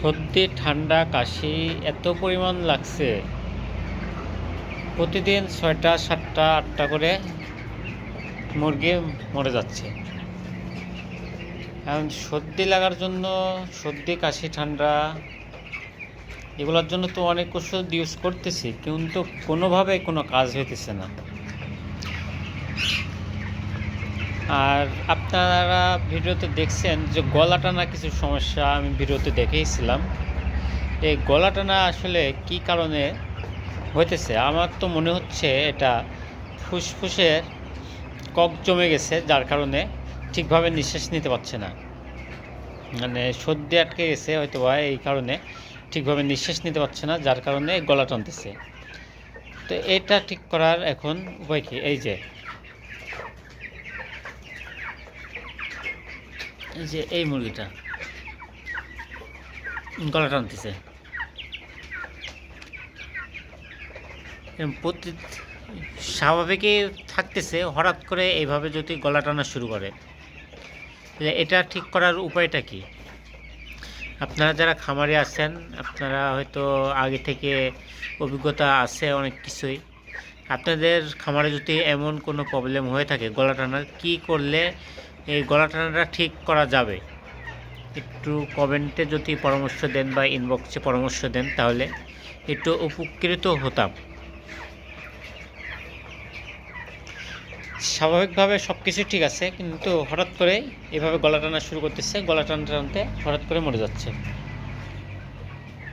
সর্দি, ঠান্ডা, কাশি, এত পরিমাণ লাগছে। প্রতিদিন ছয়টা, সাতটা, আটটা করে মুরগি মরে যাচ্ছে। এখন সর্দি লাগার জন্য সর্দি, কাশি, ঠান্ডা এগুলোর জন্য তো অনেক ওষুধ ইউজ করতেছি, কিন্তু কোনোভাবে কোনো কাজ হইতেছে না। আর আপনারা ভিডিওতে দেখছেন যে গলা টানা কিছু সমস্যা, আমি ভিডিওতে দেখেইছিলাম। এই গলা টানা আসলে কি কারণে হইতেছে? আমার তো মনে হচ্ছে এটা ফুসফুসের কক জমে গেছে, যার কারণে ঠিকভাবে নিঃশ্বাস নিতে পারছে না। মানে সর্দি আটকে গেছে হয়তো বা এই কারণে ঠিকভাবে নিঃশ্বাস নিতে পারছে না, যার কারণে গলা টানতেছে। তো এটা ঠিক করার এখন উপায় কি? এই যে এই যে, এই মুরগিটা। গলা টানতেছে। প্রতি স্বাভাবিকই থাকতেছে, হঠাৎ করে এইভাবে যদি গলা টানা শুরু করে। এটা ঠিক করার উপায়টা কি? আপনারা যারা খামারে আছেন, আপনারা হয়তো আগে থেকে অভিজ্ঞতা আছে অনেক কিছুই। আপনাদের খামারে যদি এমন কোনো প্রবলেম হয়ে থাকে গলা টানার, কী করলে এই গলা টানাটা ঠিক করা যাবে। একটু কমেন্টে যদি পরামর্শ দেন বা ইনবক্সে পরামর্শ দেন তাহলে একটু উপকৃত হতাম। স্বাভাবিকভাবে সব কিছু ঠিক আছে, কিন্তু হঠাৎ করে এভাবে গলা টানা শুরু করতেছে, গলা টানতে টানতে হঠাৎ করে মরে যাচ্ছে।